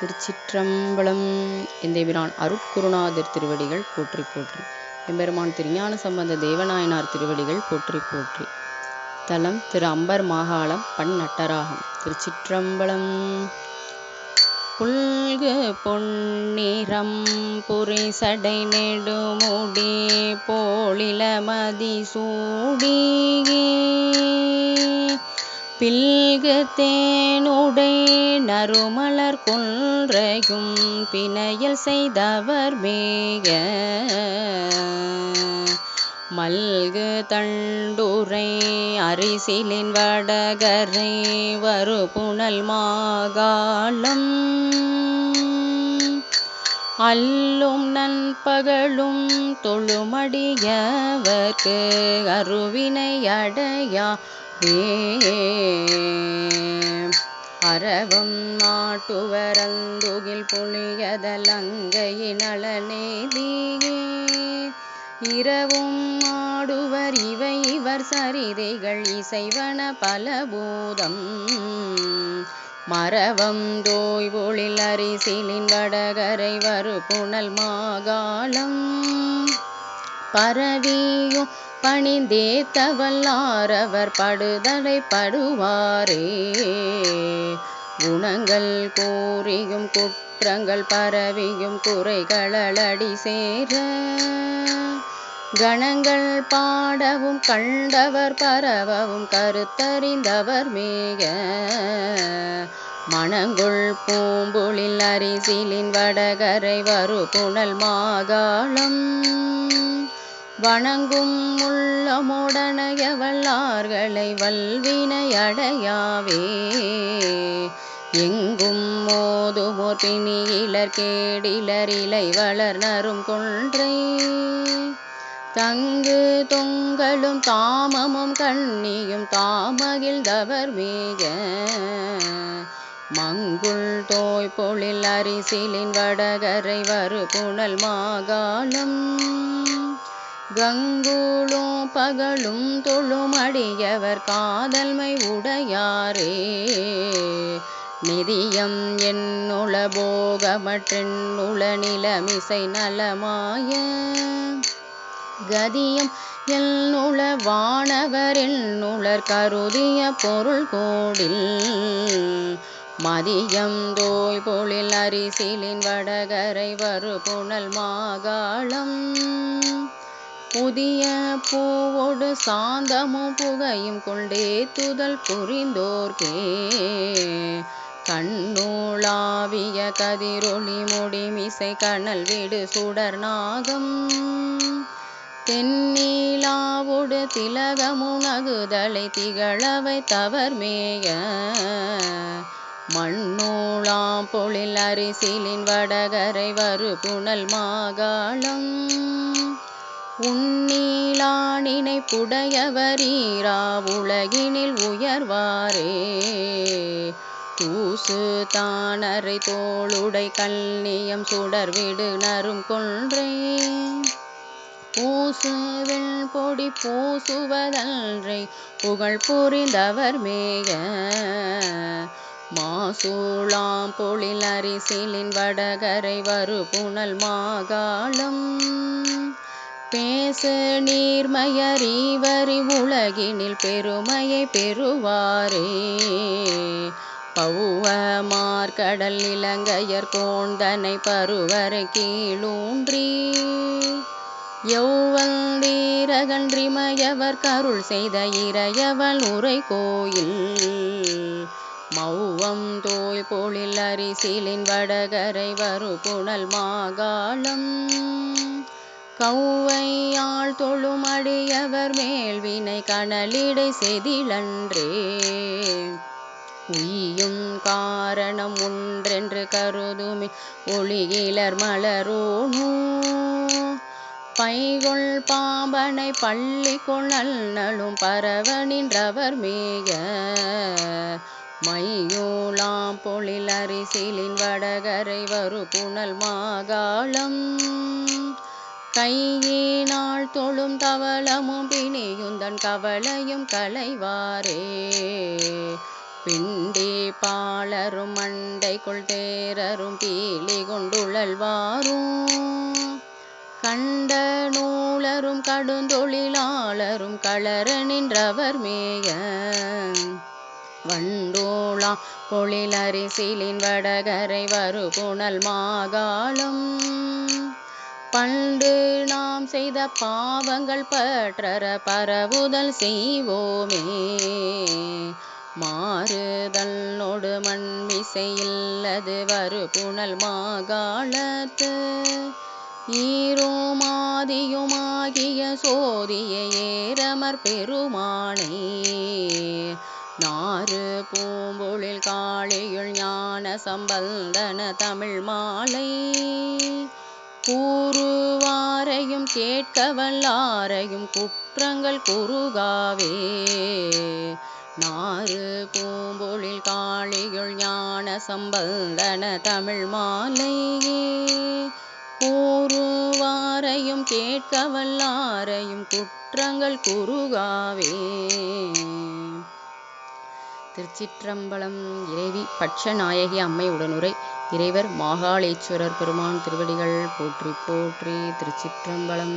திருச்சிற்றம்பலம். எந்தேபிரான் அருட்குருநாதர் திருவடிகள் போற்றி போற்றி. எம்பெருமான் திருஞான சம்பந்த தேவநாயனார் திருவடிகள் போற்றி போற்றி. தலம் திரு அம்பர் மாகாளம் பண் நட்டராகம். திருச்சிற்றம்பலம். புல்கு பொன்னிறம் புரி சடை நெடுமுடி போலில மதி சூடி பில்கு தேனுடை நறுமலர் கொன்றையும் பிணையல் செய்தவர் மேக. மல்கு தண்டுரை அரிசிலின் வடகரை வரு புனல் மாகாலம் அல்லும் நண்பகலும் தொழுமடியவர்க்கு அருவினை அடையா அரவம் மாட்டுவரந்துகில் புளியதலங்கையினளநேதியே இரவும் மாடுவர் இவை இவர் சரிதைகள் இசைவன பலபூதம். மரவம் தோய்வொழில் அரிசிலின் வடகரை வரு புனல் மாகாளம். பரவியும் பணிந்தேத்த வல்லாரவர் படுதலை படுவாரே. குணங்கள் கூறியும் குற்றங்கள் பரவியும் குறைகளடி சேர. கணங்கள் பாடவும் கண்டவர் பரவவும் கருத்தறிந்தவர் மேக. மணங்குள் பூம்புளில் அரிசிலின் வடகரை வரு புனல் மாகாளம். வணங்கும் உள்ளமுடனைய வல்லார்களை வல்வினை அடையாவே. எங்கும் மோதுமோர் பிணியிலர் கேடிலர் இலை வளர் நரும் கொன்றை. தங்கு தொங்கலும் தாமமும் கண்ணியும் தாமகிழ்ந்தவர் மேக. மங்குள் தோய்பொழில் அரிசிலின் வடகரை வறு புனல் மாகாணம் கங்குளும் பகலும் தொழுமடியவர் காதல்மை உடையாரே. நிதியம் என்னுள போகமற்றென்னுள நிலமிசை நலமாய. கதியம் எல்நுள வானவர் என்னுளர் கருதிய பொருள் கோடில். மதியம் தோய் பொழில் அரிசிலின் வடகரை வறு புனல் மாகாளம். புதிய பூவோடு சாந்தமும் புகையும் கொண்டே துதல் புரிந்தோர்கே கண்ணூளாவிய கதிரொளி முடிமிசை கனல் வீடு சுடர் நாகம். தென்னீலாவோடு திலகமுனகுதலை திகழவை தவர் மேய. மண்ணூளாம் பொழில் அரிசிலின் வடகரை வறு புனல் மாகாளம். உன்னீலானினை புடையவரீரா உலகினில் உயர்வாரே. தூசு தானரை தோளுடை கல்லியம் சுடர் விடு நரும் கொன்றே. பூசு பொடி பூசுவதல்றை புகழ் புரிந்தவர் மேக. மாசூளாம் பொழில் அரிசிலின் வடகரை வரு புனல் மாகாளம். பேச நீர்மயறிவரி உலகினில் பெருமையை பெறுவாரே. பௌவ மார்கடல் இலங்கையர் கோந்தனை பருவரை கீழூன்றி யௌவந்தீரகன்றிமயவர் கருள் செய்த இறையவன் உரை கோயில் மௌவம் தோய் பொழில் அரிசிலின் வடகரை வரு புனல் மாகாளம். கௌவையாள் தொழுமடியவர் மேல் வினை கணலிடை செதிலன்றே உய்யும் காரணம் ஒன்றென்று கருதுமே ஒளியிலர் மலரோனோ. பைகொள் பாம்பனை பள்ளி கொள்ளலும் பரவ நின்றவர் மேய மையோலாம் பொழில் அரிசிலின் வடகரை வரு புனல் மாகாளம். கையினால் தொழும் தவளமும் பிணியுந்தன் கவலையும் களைவாரே. பிண்டி பாலரும் மண்டைக்குள் தேரரும் பீலி கொண்டுழல்வாரும் கண்ட நூலரும் கடுந்தொழிலாளரும் களர நின்றவர் மேய. வண்டோளா பொழிலரிசிலின் வடகரை வரு புனல் மாகாளம். பண்டு நாம் செய்த பாவங்கள் பற்றற பரவுதல் செய்வோமே. மாறுதல் நொடு மண் விசையில்லது வரு புனல் மாகாளத்து ஈரோமாதியுமாகிய சோதிய ஏரமர் பெருமானே. நாறு பூம்பொழில் காளியுள் ஞான சம்பந்தன தமிழ் மாலை. கூறுவாரையும் கேட்க வல்லாரையும் குற்றங்கள் குறுகாவே. நாறு பூம்பொழில் காளியுள் ஞான சம்பந்தன தமிழ் மாலையே. கூறுவாரையும் கேட்க வல்லாரையும் குற்றங்கள் குறுகாவே. திருச்சிற்றம்பலம் இறைவி பட்சநாயகி அம்மை உடனுரை இறைவர் மாகாளேஸ்வரர் பெருமான் திருவடிகள் போற்றி போற்றி திருச்சிற்றம்பலம்.